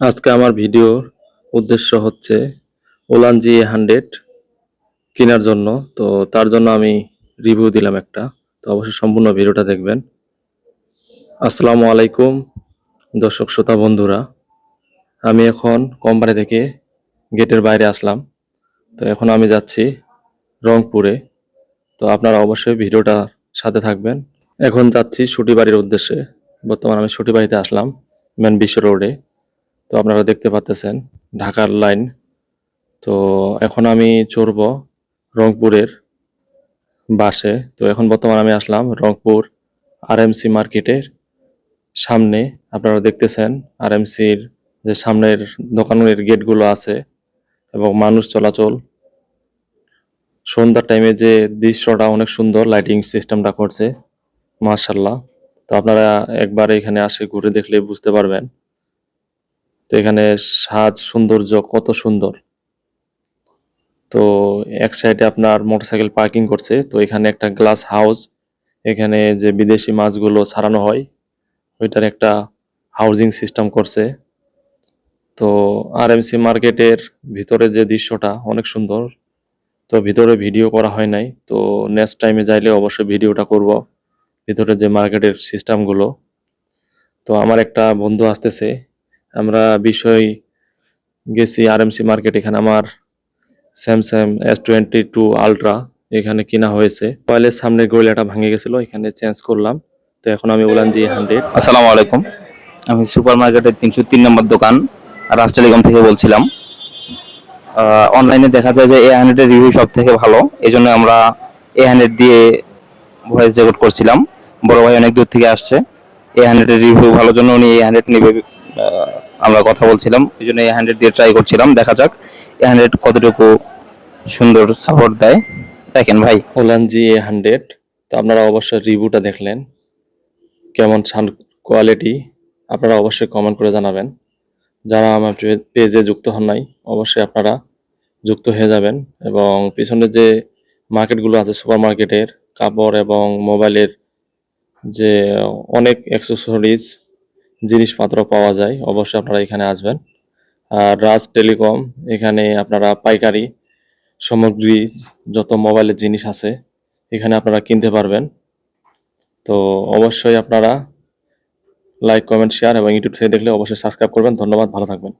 আজকে আমার ভিডিওর উদ্দেশ্য হচ্ছে ওলান জি হান্ড্রেড কেনার জন্য। তো তার জন্য আমি রিভিউ দিলাম একটা। তো অবশ্যই সম্পূর্ণ ভিডিওটা দেখবেন। আসসালামু আলাইকুম, দর্শক শ্রোতা বন্ধুরা। আমি এখন কোম্পানি থেকে গেটের বাইরে আসলাম। তো এখন আমি যাচ্ছি রংপুরে। তো আপনারা অবশ্যই ভিডিওটা সাথে থাকবেন। এখন যাচ্ছি ছুটি বাড়ির উদ্দেশ্যে। বর্তমানে আমি ছুটি বাড়িতে আসলাম মেন বিশ্ব রোডে তো আপনারা দেখতে পাচ্তেছেন ঢাকার লাইন। তো এখন আমি চড়ব রংপুরের বাসে। তো এখন বর্তমানে আমি আসলাম রংপুর আরএমসি মার্কেটের সামনে। আপনারা দেখতেছেন আরএমসির যে সামনের দোকানের গেটগুলো আছে এবং মানুষ চলাচল। সন্ধ্যার টাইমে যে দৃশ্যটা অনেক সুন্দর লাইটিং সিস্টেমটা করছে মার্শাল্লাহ তো আপনারা একবার এখানে আসে ঘুরে দেখলে বুঝতে পারবেন। তো এখানে সাজ সৌন্দর্য কত সুন্দর। তো এক সাইডে আপনার মোটরসাইকেল পার্কিং করছে, তো এখানে একটা গ্লাস হাউস এখানে যে বিদেশি মাছগুলো ছাড়ানো হয়, ওইটার একটা হাউজিং সিস্টেম করছে। তো আর আরএমসি মার্কেটের ভিতরে যে দৃশ্যটা অনেক সুন্দর, তো ভিতরে ভিডিও করা হয় নাই, তো নেক্সট টাইমে যাইলে অবশ্যই ভিডিওটা করব, ভিতরে যে মার্কেটের সিস্টেমগুলো তো আমার একটা বন্ধু আসতেছে আমরা বিষয় গেছি আরএমসি মার্কেট এখানে আমার Samsung S twenty two ultra এখানে কিনা হয়েছে। মোবাইলের সামনের গরিলাটা ভাঙে গেছিল, এখানে চেঞ্জ করলাম। তো এখন আমি বললাম জি হান্ড্রেড আসসালামু আলাইকুম। আমি সুপার মার্কেটের তিনশো তিন নম্বর দোকান রাজ টেলিকম থেকে বলছিলাম। অনলাইনে দেখা যায় যে এ হান্ড্রেডের রিভিউ সব থেকে ভালো এই জন্য আমরা এ হান্ড্রেড দিয়ে ভয়েস রেকর্ড করছিলাম। বড় ভাই অনেক দূর থেকে আসছে। এ হান্ড্রেডের রিভিউ ভালো জন্য উনি এ হান্ড্রেড নেবে। আমরা কথা বলছিলাম, এই জন্য এ হান্ড্রেড দিয়ে ট্রাই করছিলাম, দেখা যাক এ হান্ড্রেড কতটুকু সুন্দর সাপোর্ট দেয়। দেখেন ভাই। ওলান জি এ হান্ড্রেড তো আপনারা অবশ্যই রিভিউটা দেখলেন, কেমন সাউন্ড কোয়ালিটি আপনারা অবশ্যই কমেন্ট করে জানাবেন। যারা আমার পেজে যুক্ত হন নাই, অবশ্যই আপনারা যুক্ত হয়ে যাবেন এবং পিছনে যে মার্কেটগুলো আছে সুপার মার্কেটের কাপড় এবং মোবাইলের যে অনেক অ্যাক্সেসরিজ জিনিসপত্র পাওয়া যায়, অবশ্যই আপনারা এখানে আসবেন। আর রাজ টেলিকম, এখানে আপনারা পাইকারি সামগ্রী, যত মোবাইলের জিনিস আছে, এখানে আপনারা কিনতে পারবেন। তো অবশ্যই আপনারা লাইক, কমেন্ট, শেয়ার এবং ইউটিউব থেকে দেখলে অবশ্যই সাবস্ক্রাইব করবেন। ধন্যবাদ, ভালো থাকবেন।